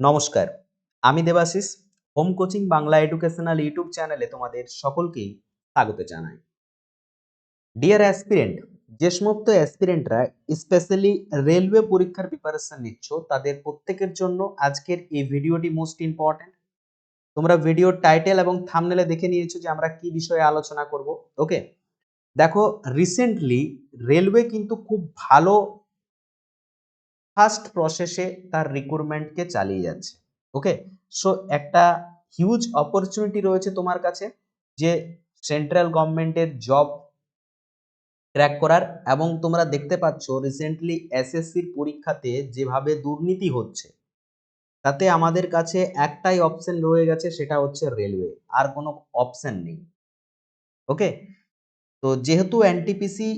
নমস্কার। আমি Debashis, home coaching Bangla educational YouTube চ্যানেলে তোমাদের সকলকেই স্বাগত জানাই। ডিয়ার অ্যাসপিরেন্ট যে সমস্ত অ্যাসপিরেন্টরা স্পেশালি রেলওয়ে পরীক্ষার প্রিপারেশন নিচ্ছ, তাদের প্রত্যেকের জন্য আজকের এই ভিডিওটি মোস্ট ইম্পর্ট্যান্ট তোমরা ভিডিওর টাইটেল এবং থামনেলে দেখে নিয়েছো যে আমরা কি বিষয়ে আলোচনা করব ওকে দেখো রিসেন্টলি রেলওয়ে কিন্তু খুব ভালো ফার্স্ট প্রসেসে তার রিক্রুটমেন্টকে চালিয়ে যাচ্ছে ওকে সো একটা হিউজ অপরচুনিটি রয়েছে তোমার কাছে যে সেন্ট্রাল গভর্নমেন্টের জব ট্র্যাক করার এবং তোমরা দেখতে পাচ্ছ রিসেন্টলি এসএসসির পরীক্ষাতে যেভাবে দুর্নীতি হচ্ছে, তাতে আমাদের কাছে একটাই অপশন রয়ে গেছে, সেটা হচ্ছে রেলওয়ে আর কোনো অপশন নেই ওকে তো যেহেতু এনটিপিসি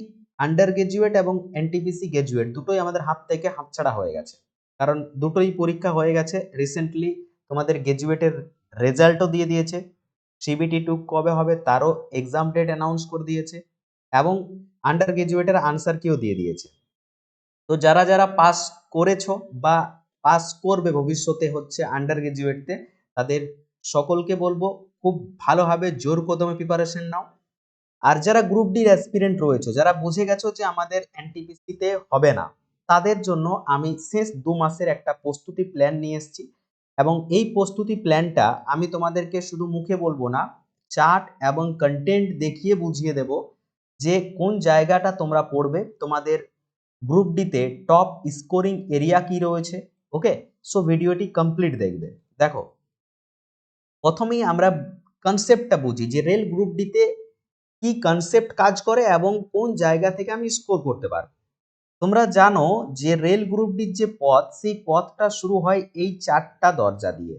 আন্ডার গ্রাজুয়েট এবং এনটিপিসি গ্রাজুয়েট দুটোই আমাদের হাত থেকে হাতছাড়া হয়ে গেছে। কারণ দুটোই পরীক্ষা হয়ে গেছে। রিসেন্টলি তোমাদের গ্রাজুয়েটের রেজাল্টও দিয়ে দিয়েছে। সিবিটি টু কবে হবে তারও এক্সাম ডেট অ্যানাউন্স করে দিয়েছে এবং আন্ডার গ্রাজুয়েটের আনসার কিও দিয়ে দিয়েছে। তো যারা যারা পাস করেছ বা পাস করবে ভবিষ্যতে হচ্ছে আন্ডার গ্রাজুয়েটতে তাদের সকলকে বলব খুব ভালোভাবে জোর কদমে প্রিপারেশন নাও। আর যারা গ্রুপ ডির অ্যাসপিরেন্ট রয়েছে, যারা বুঝে গেছো যে আমাদের এনটিপিসিতে হবে না, তাদের জন্য আমি শেষ দু মাসের একটা প্রস্তুতি প্ল্যান নিয়ে এসেছি। এবং এই প্রস্তুতি প্ল্যানটা আমি তোমাদেরকে শুধু মুখে বলব না চার্ট এবং কন্টেন্ট দেখিয়ে বুঝিয়ে দেব যে কোন জায়গাটা তোমরা পড়বে। তোমাদের গ্রুপ ডিতে টপ স্কোরিং এরিয়া কি রয়েছে ওকে সো ভিডিওটি কমপ্লিট দেখবে। দেখো, প্রথমেই আমরা কনসেপ্টটা বুঝি যে রেল গ্রুপ ডিতে কি কনসেপ্ট কাজ করে এবং কোন জায়গা থেকে আমি স্কোর করতে পারব? তোমরা জানো যে রেল গ্রুপ ডির যে পথ, সেই পথটা শুরু হয় এই চারটা দরজা দিয়ে।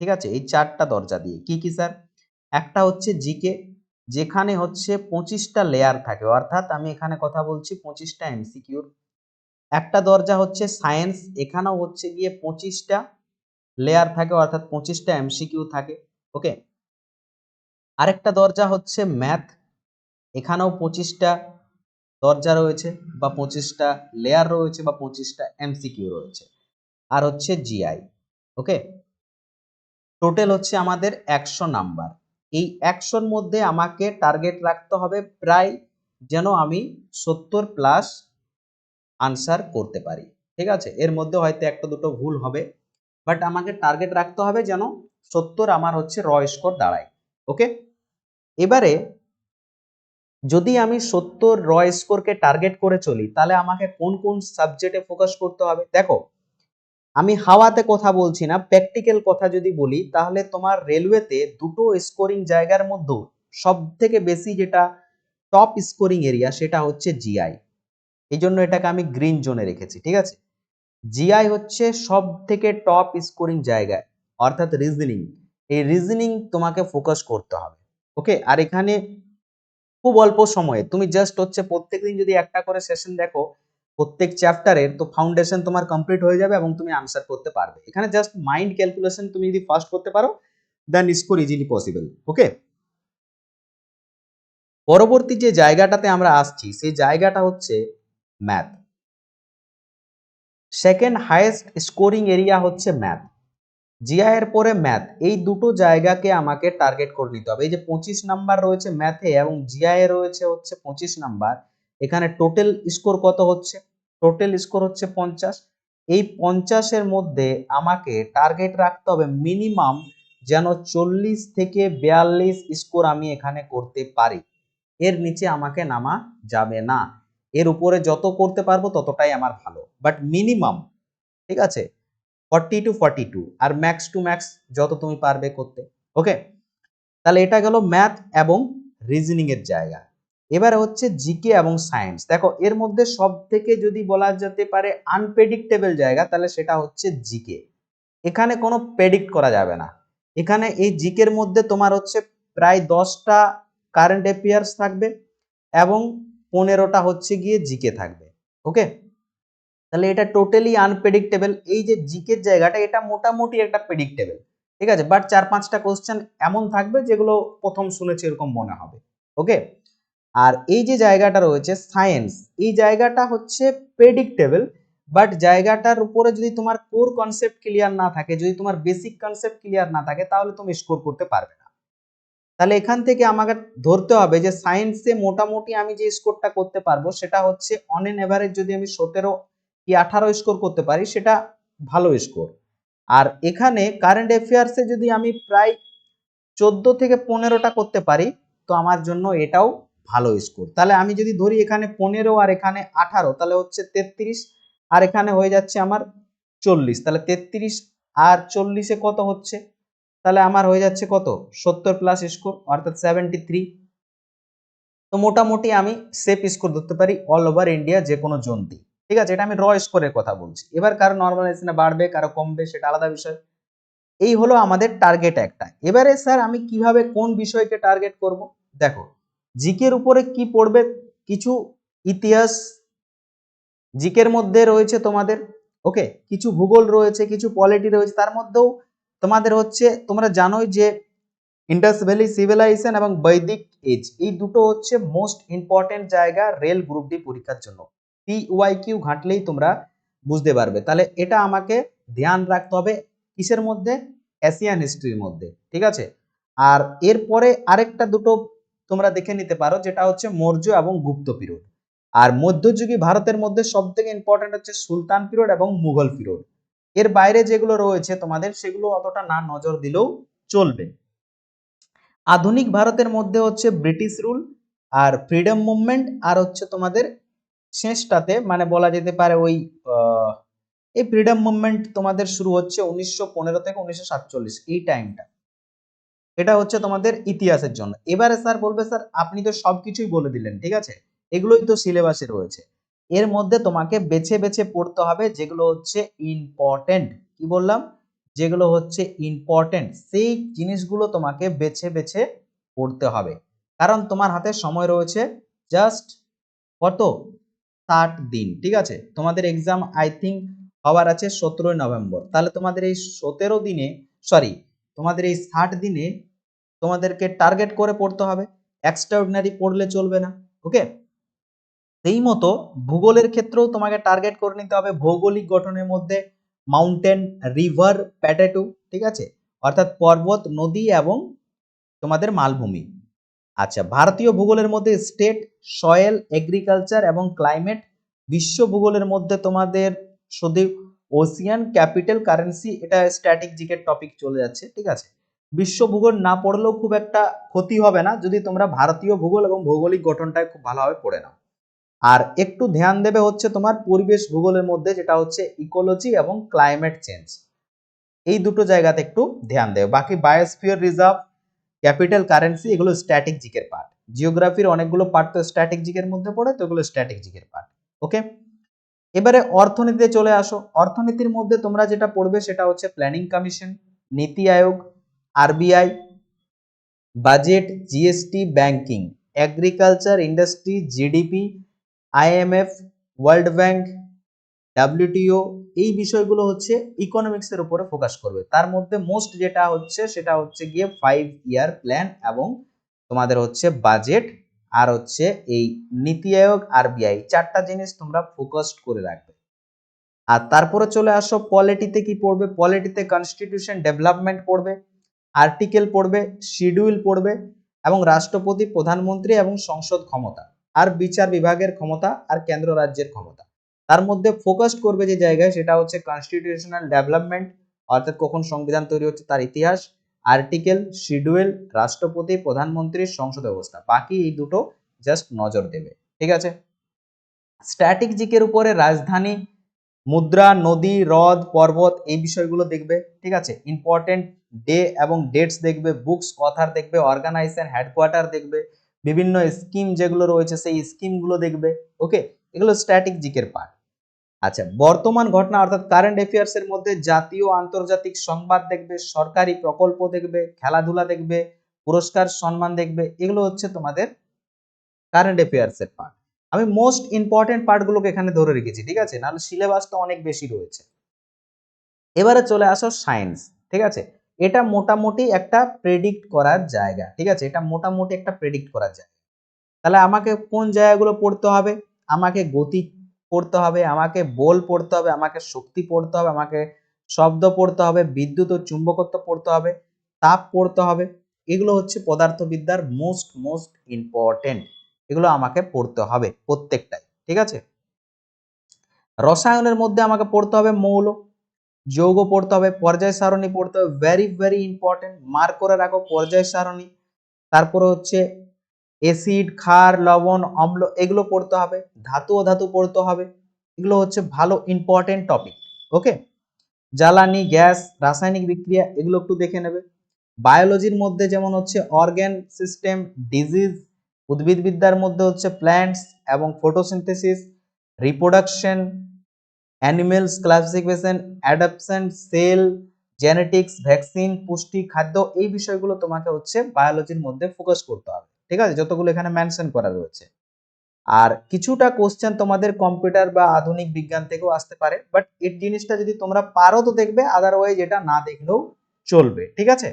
ঠিক আছে? এই চারটা দরজা দিয়ে। কি কি স্যার একটা হচ্ছে জিকে যেখানে হচ্ছে পঁচিশটা লেয়ার থাকে। অর্থাৎ আমি এখানে কথা বলছি পঁচিশটা এমসিকিউর একটা দরজা হচ্ছে সায়েন্স এখানেও হচ্ছে গিয়ে পঁচিশটা লেয়ার থাকে, অর্থাৎ পঁচিশটা এমসিকিউ থাকে। ওকে আরেকটা দরজা হচ্ছে ম্যাথ এখানেও পঁচিশটা দরজা রয়েছে বা পঁচিশটা লেয়ার রয়েছে বা পঁচিশটা এমসিকিউ রয়েছে। আর হচ্ছে জিআই ওকে টোটাল হচ্ছে আমাদের একশো নাম্বার। এই একশোর মধ্যে আমাকে টার্গেট রাখতে হবে প্রায় যেন আমি সত্তর প্লাস আনসার করতে পারি, ঠিক আছে? এর মধ্যে হয়তো একটা দুটো ভুল হবে বাট আমাকে টার্গেট রাখতে হবে যেন সত্তর আমার হচ্ছে র স্কোর দাঁড়ায় ওকে এবারে যদি আমি সত্তর র স্কোরকে টার্গেট করে চলি, তাহলে আমাকে কোন কোন সাবজেক্টে ফোকাস করতে হবে? দেখো, আমি হাওয়াতে কথা বলছি না প্র্যাকটিক্যাল কথা যদি বলি, তাহলে তোমার রেলওয়েতে দুটো স্কোরিং জায়গার মধ্যে সব থেকে বেশি যেটা টপ স্কোরিং এরিয়া সেটা হচ্ছে জিআই এই জন্য এটাকে আমি গ্রিন জোনে রেখেছি, ঠিক আছে? জিআই হচ্ছে সব থেকে টপ স্কোরিং জায়গা, অর্থাৎ রিজনিং এই রিজনিং তোমাকে ফোকাস করতে হবে ওকে আর এখানে খুব অল্প সময়ে। তুমি জাস্ট হচ্ছে প্রত্যেকদিন যদি একটা করে সেশন দেখো, প্রত্যেক চ্যাপ্টারের তো ফাউন্ডেশন তোমার কমপ্লিট হয়ে যাবে এবং তুমি আনসার করতে পারবে। এখানে জাস্ট মাইন্ড ক্যালকুলেশন তুমি যদি ফার্স্ট করতে পারো then score easily possible okay পরবর্তী যে জায়গাটাতে আমরা আসছি, সেই জায়গাটা হচ্ছে math second highest scoring area হচ্ছে ম্যাথ জিআই এর পরে ম্যাথ এই দুটো জায়গাকে আমাকে টার্গেট করে নিতে হবে। এই যে পঁচিশ নাম্বার রয়েছে ম্যাথে এবং জিআই রয়েছে হচ্ছে পঁচিশ নাম্বার এখানে টোটাল স্কোর কত হচ্ছে? টোটাল স্কোর হচ্ছে পঞ্চাশ। এই পঞ্চাশের মধ্যে আমাকে টার্গেট রাখতে হবে মিনিমাম যেন চল্লিশ থেকে বিয়াল্লিশ স্কোর আমি এখানে করতে পারি। এর নিচে আমাকে নামা যাবে না। এর উপরে যত করতে পারব ততটাই আমার ভালো। বাট মিনিমাম ঠিক আছে? ফর্টি টু ফর্টি টু আর ম্যাক্স টু ম্যাক্স যত তুমি পারবে করতে ওকে তাহলে এটা গেল ম্যাথ এবং রিজনিং এর জায়গা। এবারে হচ্ছে জিকে এবং সায়েন্স দেখো, এর মধ্যে সব থেকে যদি বলা যেতে পারে আনপ্রেডিক্টেবল জায়গা, তাহলে সেটা হচ্ছে জিকে। এখানে কোনো প্রেডিক্ট করা যাবে না। এখানে এই জিকের মধ্যে তোমার হচ্ছে প্রায় দশটা কারেন্ট অ্যাফেয়ার্স থাকবে এবং পনেরোটা হচ্ছে গিয়ে জিকে থাকবে ওকে তাহলে এটা টোটালি আনপ্রেডিক্টেবল এই যে জিকের জায়গাটা, এটা মোটামুটি একটা প্রেডিক্টেবল ঠিক আছে? বাট চার পাঁচটা কোশ্চেন এমন থাকবে যেগুলো প্রথম শুনেছি এরকম মনে হবে। ওকে আর এই যে জায়গাটা রয়েছে সায়েন্স এই জায়গাটা হচ্ছে প্রেডিক্টেবল বাট জায়গাটার উপরে যদি তোমার কোর কনসেপ্ট ক্লিয়ার না থাকে, যদি তোমার বেসিক কনসেপ্ট ক্লিয়ার না থাকে, তাহলে তুমি স্কোর করতে পারবে না। তাহলে এখান থেকে আমাকে ধরতে হবে যে সায়েন্সে মোটামুটি আমি যে স্কোরটা করতে পারব, সেটা হচ্ছে অন এন এভারেজ যদি আমি সতেরো কি আঠারো স্কোর করতে পারি, সেটা ভালো স্কোর আর এখানে কারেন্ট অ্যাফেয়ার্সে যদি আমি প্রায় চোদ্দ থেকে পনেরোটা করতে পারি, তো আমার জন্য এটাও ভালো স্কোর তাহলে আমি যদি ধরি এখানে পনেরো আর এখানে আঠারো, তাহলে হচ্ছে তেত্রিশ, আর এখানে হয়ে যাচ্ছে আমার চল্লিশ, তাহলে তেত্রিশ আর চল্লিশে কত হচ্ছে? তাহলে আমার হয়ে যাচ্ছে কত? সত্তর প্লাস স্কোর অর্থাৎ সেভেন্টি থ্রি তো মোটামুটি আমি সেফ স্কোর ধরতে পারি অল ওভার ইন্ডিয়া যে কোনো জোনটি ঠিক আছে, এটা আমি র স্কোরের কথা বলছি। এবার কারও নর্মালাইজেশনে বাড়বে, কারও কমবে, সেটা আলাদা বিষয়। এই হলো আমাদের টার্গেট একটা। এবারে স্যার আমি কীভাবে কোন বিষয়কে টার্গেট করব? দেখো জিকের উপরে কি পড়বে? কিছু ইতিহাস জিকের মধ্যে রয়েছে তোমাদের ওকে কিছু ভূগোল রয়েছে, কিছু পলিটি রয়েছে, তার মধ্যেও তোমাদের হচ্ছে, তোমরা জানোই যে ইন্ডাস ভ্যালি সিভিলাইজেশন এবং বৈদিক এজ এই দুটো হচ্ছে মোস্ট ইম্পর্টেন্ট জায়গা রেল গ্রুপ ডি পরীক্ষার জন্য। পি ওয়াই ঘাঁটলেই তোমরা বুঝতে পারবে। তাহলে এটা আমাকে ধ্যান রাখতে হবে কিসের মধ্যে? এশিয়ান হিস্ট্রির মধ্যে, ঠিক আছে? আর এরপরে আরেকটা দুটো তোমরা দেখে নিতে পারো, যেটা হচ্ছে মৌর্য এবং গুপ্ত পিরিয়ড। আর মধ্যযুগী ভারতের মধ্যে সব থেকে ইম্পর্টেন্ট হচ্ছে সুলতান পিরিয়ড এবং মুঘল পিরিয়ড। এর বাইরে যেগুলো রয়েছে তোমাদের, সেগুলো অতটা না নজর দিলেও চলবে। আধুনিক ভারতের মধ্যে হচ্ছে ব্রিটিশ রুল আর ফ্রিডম মুভমেন্ট আর হচ্ছে তোমাদের শেষটাতে মানে বলা যেতে পারে ওই এই ফ্রিডম মুভমেন্ট তোমাদের শুরু হচ্ছে উনিশশো পনেরো থেকে উনিশশো সাতচল্লিশ, এই টাইমটা এটা হচ্ছে তোমাদের ইতিহাসের জন্য। এবারে স্যার বলবে স্যার আপনি তো সবকিছুই বলে দিলেন, ঠিক আছে? এগুলোই তো সিলেবাসে রয়েছে। এর মধ্যে তোমাকে বেছে বেছে পড়তে হবে যেগুলো হচ্ছে ইম্পর্টেন্ট কি বললাম? যেগুলো হচ্ছে ইম্পর্টেন্ট সেই জিনিসগুলো তোমাকে বেছে বেছে পড়তে হবে। কারণ তোমার হাতে সময় রয়েছে জাস্ট কত? ষাট দিন, ঠিক আছে? তোমাদের এক্সাম আই থিঙ্ক হওয়ার আছে সতেরোই নভেম্বর। তাহলে তোমাদের এই সতেরো দিনে সরি তোমাদের এই ষাট দিনে তোমাদেরকে টার্গেট করে পড়তে হবে। এক্সট্রা অর্ডিনারি পড়লে চলবে না ওকে সেই মতো ভূগোলের ক্ষেত্রেও তোমাকে টার্গেট করে নিতে হবে ভৌগোলিক গঠনের মধ্যে মাউন্টেন রিভার প্যাটেটু ঠিক আছে? অর্থাৎ পর্বত, নদী এবং তোমাদের মালভূমি। আচ্ছা ভারতীয় ভূগোলের মধ্যে স্টেট, সয়েল, এগ্রিকালচার এবং ক্লাইমেট, বিশ্ব ভূগোলের মধ্যে তোমাদের শুধু ওসিয়ান, ক্যাপিটাল, কারেন্সি, এটা স্ট্যাটিক জিকের টপিক চলে যাচ্ছে, ঠিক আছে? বিশ্ব ভূগোল না পড়লেও খুব একটা ক্ষতি হবে না, যদি তোমরা ভারতীয় ভূগোল এবং ভৌগোলিক গঠনটায় খুব ভালোভাবে পড়ে নাও। আর একটু ধ্যান দেবে হচ্ছে তোমার পরিবেশ ভূগোলের মধ্যে, যেটা হচ্ছে ইকোলজি এবং ক্লাইমেট চেঞ্জ। এই দুটো জায়গাতে একটু ধ্যান দেবে। বাকি বায়োস্ফিয়ার রিজার্ভ ক্যাপিটাল কারেন্সি, এগুলো স্ট্যাটিক জিকের পার্ট জিওগ্রাফির অনেকগুলো পার্ট তো স্ট্যাটিক জিকের মধ্যে পড়ে, তো এগুলো স্ট্যাটিক জিকের পার্ট ওকে এবারে অর্থনীতিতে চলে আসো। অর্থনীতির মধ্যে তোমরা যেটা পড়বে সেটা হচ্ছে planning commission NITI Aayog RBI budget GST banking agriculture industry GDP IMF world bank WTO এই বিষয়গুলো হচ্ছে ইকোনমিক্সের উপরে ফোকাস করবে। তার মধ্যে মোস্ট যেটা হচ্ছে সেটা হচ্ছে গিয়ে ফাইভ ইয়ার প্ল্যান এবং তোমাদের হচ্ছে বাজেট আর হচ্ছে এই নীতি আয়োগ আরবিআই চারটা জিনিস তোমরা ফোকাসড করে রাখবে। আর তারপরে চলে আসো পলিটিতে কি পড়বে? পলিটিতে কনস্টিটিউশন ডেভেলপমেন্ট পড়বে আর্টিকেল পড়বে শিডিউল পড়বে এবং রাষ্ট্রপতি, প্রধানমন্ত্রী এবং সংসদ ক্ষমতা, আর বিচার বিভাগের ক্ষমতা, আর কেন্দ্র রাজ্যের ক্ষমতা। তার মধ্যে ফোকাসড করবে যে জায়গায় সেটা হচ্ছে কনস্টিটিউশনাল ডেভেলপমেন্ট অর্থাৎ কখন সংবিধান তৈরি হচ্ছে তার ইতিহাস আর্টিকেল শিডিউল রাষ্ট্রপতি প্রধানমন্ত্রীর সংসদ ব্যবস্থা। বাকি এই দুটো জাস্ট নজর দেবে। ঠিক আছে? স্ট্যাটিক উপরে রাজধানী, মুদ্রা, নদী, হ্রদ, পর্বত এই বিষয়গুলো দেখবে। ঠিক আছে? ইম্পর্টেন্ট ডে এবং ডেটস দেখবে বুকস অথার দেখবে অর্গানাইজেশন হেডকোয়ার্টার দেখবে, বিভিন্ন স্কিম যেগুলো রয়েছে সেই স্কিমগুলো দেখবে। ওকে এগুলো স্ট্যাটিক জিকের পার্ট আচ্ছা বর্তমান ঘটনা অর্থাৎ কারেন্ট অ্যাফেয়ার্স এর মধ্যে জাতীয় আন্তর্জাতিক সংবাদ দেখবে, সরকারি প্রকল্প দেখবে, খেলাধুলা দেখবে, পুরস্কার সম্মান দেখবে, এগুলো হচ্ছে তোমাদের কারেন্ট অ্যাফেয়ার্স এর পার্ট আমি মোস্ট ইম্পর্টেন্ট পার্টগুলোকে এখানে ধরে রেখেছি, ঠিক আছে? নাহলে সিলেবাস তো অনেক বেশি রয়েছে। এবারে চলে আসো সায়েন্স ঠিক আছে? এটা মোটামুটি একটা প্রেডিক্ট করার জায়গা, ঠিক আছে? এটা মোটামুটি একটা প্রেডিক্ট করার জায়গা। তাহলে আমাকে কোন জায়গাগুলো পড়তে হবে? আমাকে গতি পড়তে হবে, আমাকে বল পড়তে হবে, আমাকে শক্তি পড়তে হবে, আমাকে শব্দ পড়তে হবে, বিদ্যুৎ ও চুম্বকত্ব পড়তে হবে, তাপ পড়তে হবে, এগুলো হচ্ছে পদার্থবিদ্যার মোস্ট মোস্ট ইম্পর্টেন্ট এগুলো আমাকে পড়তে হবে প্রত্যেকটাই, ঠিক আছে? রসায়নের মধ্যে আমাকে পড়তে হবে মৌল, যৌগ পড়তে হবে, পর্যায় সারণী পড়তে হবে ভেরি ভেরি ইম্পর্টেন্ট মার্ক করে রাখো, পর্যায় সারণী, তারপরে হচ্ছে অ্যাসিড ক্ষার, লবণ, অম্ল, এগুলো পড়তে হবে, ধাতু ও ধাতু পড়তে হবে, এগুলো হচ্ছে ভালো ইম্পর্টেন্ট টপিক ওকে জ্বালানি, গ্যাস, রাসায়নিক বিক্রিয়া, এগুলো একটু দেখে নেবে। বায়োলজির মধ্যে যেমন হচ্ছে অর্গ্যান সিস্টেম ডিজিজ উদ্ভিদবিদ্যার মধ্যে হচ্ছে প্ল্যান্টস এবং photosynthesis reproduction animals classification adaption cell genetics vaccine পুষ্টি, খাদ্য, এই বিষয়গুলো তোমাকে হচ্ছে বায়োলজির মধ্যে ফোকাস করতে হবে। ঠিক আছে? যতগুলো এখানে মেনশন করা রয়েছে। আর কিছুটা কোশ্চেন তোমাদের কম্পিউটার বা আধুনিক বিজ্ঞান থেকেও আসতে পারে বাট এই জিনিসটা যদি তোমরা পারো তো দেখবে আদারওয়াইজ এটা না দেখলেও চলবে, ঠিক আছে?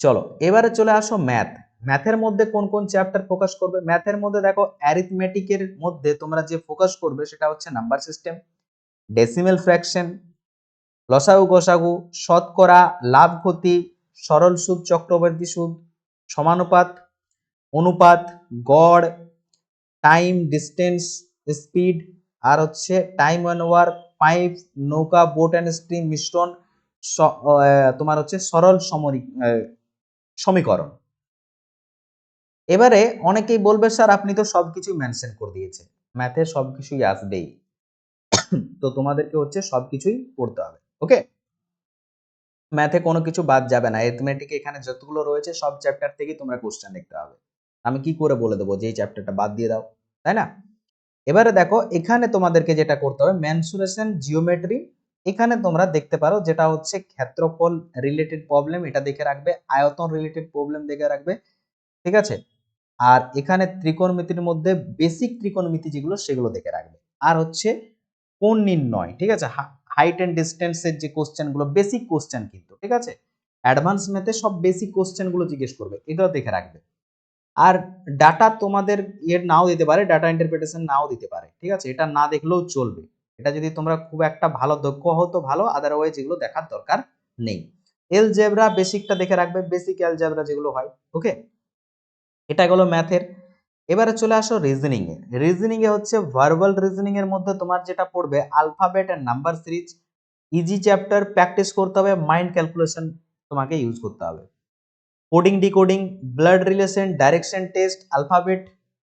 চলো, এবারে চলে আসো ম্যাথ ম্যাথের মধ্যে কোন কোন চ্যাপ্টার ফোকাস করবে? ম্যাথের মধ্যে দেখো অ্যারিথমেটিকের মধ্যে তোমরা যে ফোকাস করবে সেটা হচ্ছে নাম্বার সিস্টেম ডেসিমেল ফ্র্যাকশন লসাগু গোসাগু শতকরা লাভ ক্ষতি সরল সুদ চক্রবর্তী সুদ সমানুপাত, অনুপাত, গড় টাইম ডিস্টেন্স স্পিড আর হচ্ছে টাইম অ্যান্ড ওয়ার্ক পাইপ নৌকা বোট অ্যান্ড স্ট্রিম মিশ্রণ তোমার হচ্ছে সরল সমীকরণ। এবারে অনেকেই বলবে, স্যার, আপনি তো সবকিছু মেনশন করে দিয়েছেন। ম্যাথে সবকিছুই আসবেই। তো তোমাদেরকে হচ্ছে সবকিছুই পড়তে হবে। ওকে ম্যাথে কোনো কিছু বাদ যাবে না। অ্যারিথমেটিক এখানে যতগুলো রয়েছে, সব চ্যাপ্টার থেকেই তোমরা কোশ্চেন দেখতে হবে আমি কি করে বলে দেবো যে এই চ্যাপ্টারটা বাদ দিয়ে দাও? তাই না? এবারে দেখো, এখানে তোমাদেরকে যেটা করতে হবে মেনসুরেশন জিওমেট্রি এখানে তোমরা দেখতে পারো যেটা হচ্ছে ক্ষেত্রফল রিলেটেড প্রবলেম এটা দেখে রাখবে, আয়তন রিলেটেড প্রবলেম দেখে রাখবে, ঠিক আছে? আর এখানে ত্রিকোণমিতির মধ্যে বেসিক ত্রিকোণমিতি যেগুলো, সেগুলো দেখে রাখবে। আর হচ্ছে কোন নির্ণয়, ঠিক আছে? হাইট অ্যান্ড ডিস্টেন্সের যে কোশ্চেনগুলো বেসিক কোশ্চেন কিন্তু, ঠিক আছে? অ্যাডভান্স ম্যাথে সব বেসিক কোশ্চেনগুলো জিজ্ঞেস করবে, এগুলো দেখে রাখবে। আর ডাটা তোমাদের ইয়ে নাও দিতে পারে ডাটা ইন্টারপ্রিটেশন নাও দিতে পারে, ঠিক আছে? এটা না দেখলেও চলবে। এটা যদি তোমরা খুব একটা ভালো দক্ষ হও তো ভালো আদারওয়াইজ এগুলো দেখার দরকার নেই। এল জেব্রা বেসিকটা দেখে রাখবে বেসিক এল জেব্রা যেগুলো হয় ওকে এটা গেলো ম্যাথের এবারে চলে আসো রিজনিং এ। রিজনিং এ হচ্ছে ভার্বাল রিজনিং এর মধ্যে তোমার যেটা পড়বে alphabet and number series easy chapter practice করতে হবে মাইন্ড ক্যালকুলেশন তোমাকে ইউজ করতে হবে। Coding decoding blood relation direction test alphabet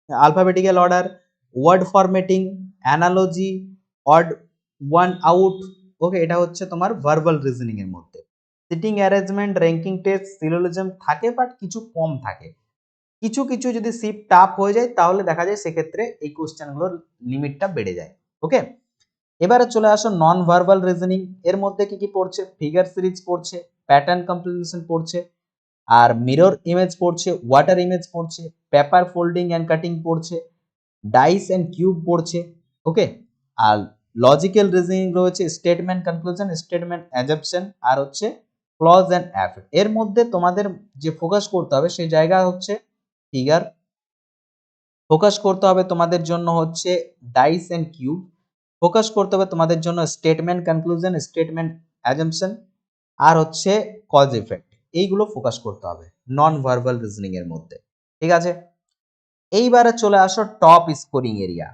alphabetical order word formatting analogy odd one out okay এটা হচ্ছে তোমার ভার্বাল রিজনিং এর মধ্যে। Sitting arrangement ranking test syllogism থাকে বাট কিছু কম থাকে। কিছু কিছু যদি সিপ টাফ হয়ে যায়, তাহলে দেখা যায় সেক্ষেত্রে এই কোশ্চেনগুলোর লিমিটটা বেড়ে যায় ওকে এবারে চলে আসো নন ভার্বাল রিজনিং এর মধ্যে কি কি পড়ছে? ফিগার সিরিজ পড়ছে প্যাটার্ন কম্পিটিশন পড়ছে, আর মিরর ইমেজ পড়ছে ওয়াটার ইমেজ পড়ছে পেপার ফোল্ডিং অ্যান্ড কাটিং পড়ছে ডাইস অ্যান্ড কিউব পড়ছে ওকে আর লজিক্যাল রিজনিং রয়েছে স্টেটমেন্ট কনক্লুশন স্টেটমেন্ট অ্যাজাপশন আর হচ্ছে ক্লজ অ্যান্ড অ্যাফেক্ট এর মধ্যে তোমাদের যে ফোকাস করতে হবে, সেই জায়গা হচ্ছে ফিগার ফোকাস করতে হবে তোমাদের জন্য হচ্ছে ডাইস অ্যান্ড কিউব ফোকাস করতে হবে তোমাদের জন্য স্টেটমেন্ট কনক্লুশন স্টেটমেন্ট অ্যাজাম্পশন আর হচ্ছে কজ ইফেক্ট এইগুলো ফোকাস করতে হবে নন ভার্বাল রিজনিং এর মধ্যে, ঠিক আছে? এইবারে চলে আসো টপ স্কোরিং এরিয়া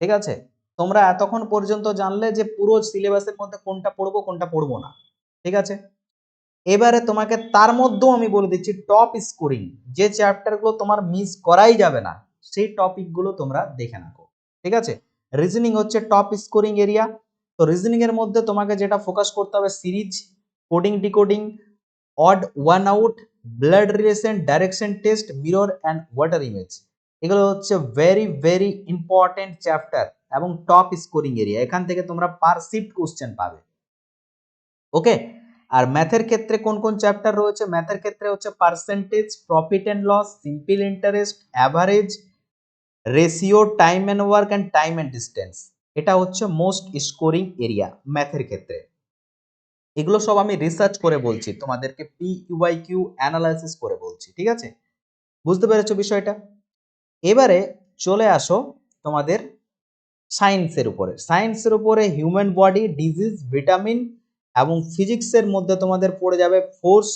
ঠিক আছে? তোমরা এতক্ষণ পর্যন্ত জানলে যে পুরো সিলেবাসের মধ্যে কোনটা পড়ব কোনটা পড়ব না, ঠিক আছে? এবারে তোমাকে তার মধ্যেও আমি বলে দিচ্ছি টপ স্কোরিং যে চ্যাপ্টারগুলো তোমার মিস করাই যাবে না, সেই টপিকগুলো তোমরা দেখে নাও। ঠিক আছে? রিজনিং হচ্ছে টপ স্কোরিং এরিয়া তো রিজনিং এর মধ্যে তোমাকে যেটা ফোকাস করতে হবে series coding decoding odd one out blood relation direction test mirror and water image এগুলো হচ্ছে ভেরি ভেরি ইম্পর্টেন্ট চ্যাপ্টার এবং টপ স্কোরিং এরিয়া এখান থেকে তোমরা পার শিফট কোশ্চেন পাবে। ওকে আর ম্যাথের ক্ষেত্রে কোন কোন চ্যাপ্টার রয়েছে? ম্যাথের ক্ষেত্রে হচ্ছে percentage profit and loss simple interest average ratio time and work and time and distance এটা হচ্ছে মোস্ট স্কোরিং এরিয়া ম্যাথের ক্ষেত্রে। এগুলো সব আমি রিসার্চ করে বলছি, তোমাদেরকে পি ইউআই কিউ অ্যানালাইসিস করে বলছি, ঠিক আছে? বুঝতে পেরেছ বিষয়টা? এবারে চলে আসো তোমাদের সায়েন্সের উপরে। সায়েন্সের উপরে হিউম্যান বডি ডিজিজ ভিটামিন এবং ফিজিক্সের মধ্যে তোমাদের পড়ে যাবে ফোর্স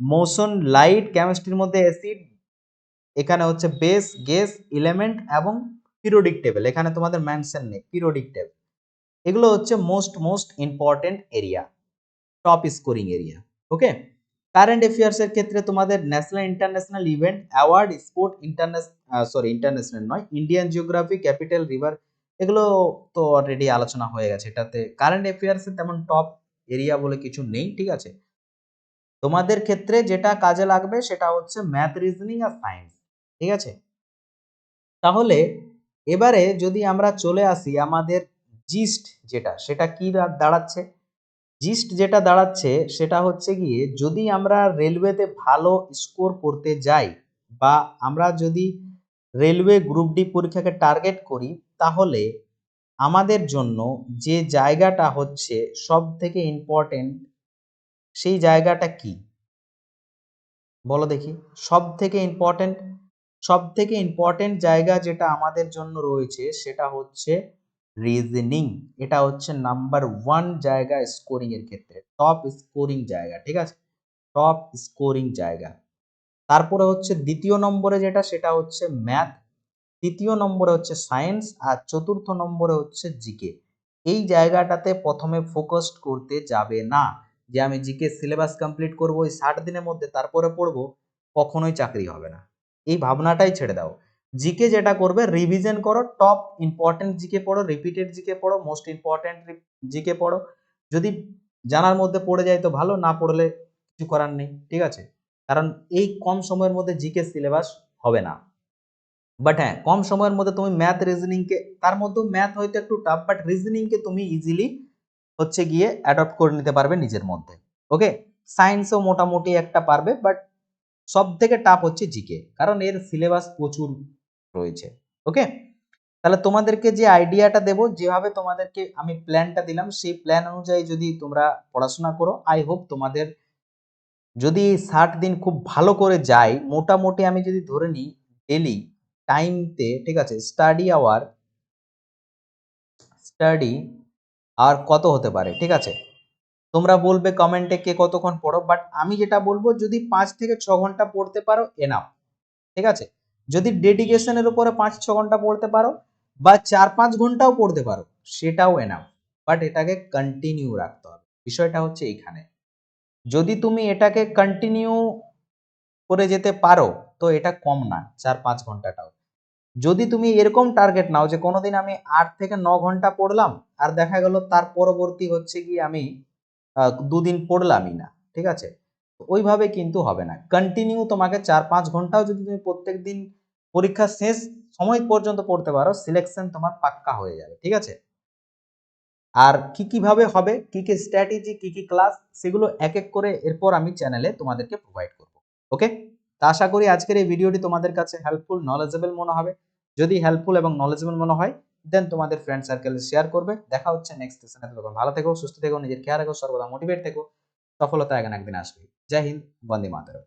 মোশন লাইট কেমিস্ট্রির মধ্যে অ্যাসিড এখানে হচ্ছে বেস গ্যাস এলিমেন্ট এবং পিরিয়ডিক টেবিল এখানে তোমাদের মেনশন নেই পিরিয়ডিক টেবিল এগুলো হচ্ছে most most important area top scoring area okay current অ্যাফেয়ার্সের ক্ষেত্রে তোমাদের national international event award sport international sorry international নয় ইন্ডিয়ান জিওগ্রাফি ক্যাপিটাল রিভার এগুলো তো অলরেডি আলোচনা হয়ে গেছে। এটাতে কারেন্ট অ্যাফেয়ার্সে তেমন টপ এরিয়া বলে কিছু নেই, ঠিক আছে? তোমাদের ক্ষেত্রে যেটা কাজে লাগবে সেটা হচ্ছে ম্যাথ রিজনিং আর সায়েন্স ঠিক আছে? তাহলে এবারে যদি আমরা চলে আসি আমাদের জিস্ট যেটা, সেটা কি দাঁড়াচ্ছে? জিস্ট যেটা দাঁড়াচ্ছে সেটা হচ্ছে গিয়ে যদি আমরা রেলওয়েতে ভালো স্কোর করতে যাই বা আমরা যদি রেলওয়ে গ্রুপ ডি পরীক্ষাকে টার্গেট করি, তাহলে আমাদের জন্য যে জায়গাটা হচ্ছে সব থেকে ইম্পর্টেন্ট সেই জায়গাটা কি? বলো দেখি। সব থেকে ইম্পর্টেন্ট সব থেকে ইম্পর্টেন্ট জায়গা যেটা আমাদের জন্য রয়েছে সেটা হচ্ছে রিজনিং এটা হচ্ছে নাম্বার ওয়ান জায়গা স্কোরিং এর ক্ষেত্রে টপ স্কোরিং জায়গা, ঠিক আছে? টপ স্কোরিং জায়গা। তারপরে হচ্ছে দ্বিতীয় নম্বরে যেটা সেটা হচ্ছে ম্যাথ তৃতীয় নম্বরে হচ্ছে সায়েন্স আর চতুর্থ নম্বরে হচ্ছে জিকে। এই জায়গাটাতে প্রথমে ফোকাসড করতে যাবে না। যে আমি জিকে সিলেবাস কমপ্লিট করব ওই ষাট দিনের মধ্যে, তারপরে পড়ব, কখনোই চাকরি হবে না। এই ভাবনাটাই ছেড়ে দাও। জিকে যেটা করবে রিভিশন করো টপ ইম্পর্টেন্ট জিকে পড়ো রিপিটেড জিকে পড়ো মোস্ট ইম্পর্টেন্ট জিকে পড়ো। যদি জানার মধ্যে পড়ে যায় তো ভালো, না পড়লে কিছু করার নেই, ঠিক আছে? কারণ এই কম সময়ের মধ্যে জিকে সিলেবাস হবে না। বাট হ্যাঁ কম সময়ের মধ্যে তুমি ম্যাথ রিজনিংকে তার মধ্যেও ম্যাথ হয়তো একটু টাফ বাট রিজনিংকে তুমি ইজিলি হচ্ছে গিয়ে অ্যাডপ্ট করে নিতে পারবে নিজের মধ্যে। ওকে সায়েন্সও মোটামুটি একটা পারবে বাট সব থেকে টাফ হচ্ছে জিকে কারণ এর সিলেবাস প্রচুর রয়েছে। ওকে তাহলে তোমাদেরকে যে আইডিয়াটা দেব, যেভাবে তোমাদেরকে আমি প্ল্যানটা দিলাম, সেই প্ল্যান অনুযায়ী যদি তোমরা পড়াশোনা করো আই হোপ তোমাদের যদি ষাট দিন খুব ভালো করে যায়, মোটামুটি আমি যদি ধরে নিই ডেলি টাইমতে ঠিক আছে স্টাডি আওয়ার স্টাডি আর কত হতে পারে, ঠিক আছে? তোমরা বলবে কমেন্টে কে কতক্ষণ পড়ো বাট আমি যেটা বলব, যদি পাঁচ থেকে ছ ঘণ্টা পড়তে পারো এনাফ ঠিক আছে? যদি ডেডিকেশনের উপরে পাঁচ, ছ ঘণ্টা পড়তে পারো, বা চার, পাঁচ ঘন্টাও পড়তে পারো, সেটাও এনাফ বাট এটাকে কন্টিনিউ রাখতে হবে, বিষয়টা হচ্ছে এইখানে যদি তুমি এটাকে কন্টিনিউ করে যেতে পারো তো এটা কম না, চার পাঁচ ঘন্টাটাও। যদি তুমি এরকম টার্গেট নাও যে কোনোদিন আমি আট থেকে ন ঘণ্টা পড়লাম, আর দেখা গেল তার পরবর্তী হচ্ছে কি আমি দুদিন পড়লামই না, ঠিক আছে? ওইভাবে কিন্তু হবে না। কন্টিনিউ তোমাকে চার পাঁচ ঘন্টাও যদি তুমি প্রত্যেক দিন পরীক্ষা শেষ সময় পর্যন্ত পড়তে পারো সিলেকশন তোমার পাক্কা হয়ে যাবে, ঠিক আছে? আর কি কীভাবে হবে, কি কি স্ট্র্যাটেজি কি কি ক্লাস সেগুলো এক এক করে এরপর আমি চ্যানেলে তোমাদেরকে প্রোভাইড করব ওকে তা আশা করি আজকের এই ভিডিওটি তোমাদের কাছে হেল্পফুল নলেজেবল মনে হবে। যদি হেল্পফুল এবং নলেজেবল মনে হয় দেন তোমাদের ফ্রেন্ড সার্কেলে শেয়ার করবে। দেখা হচ্ছে নেক্সট সেশনে ভালো থেকো, সুস্থ থেকো, নিজের খেয়াল রাখো, সর্বদা মোটিভেট থেকো। সফলতা এখন একদিন আসবে জয় হিন্দ, বন্দে মাতরম।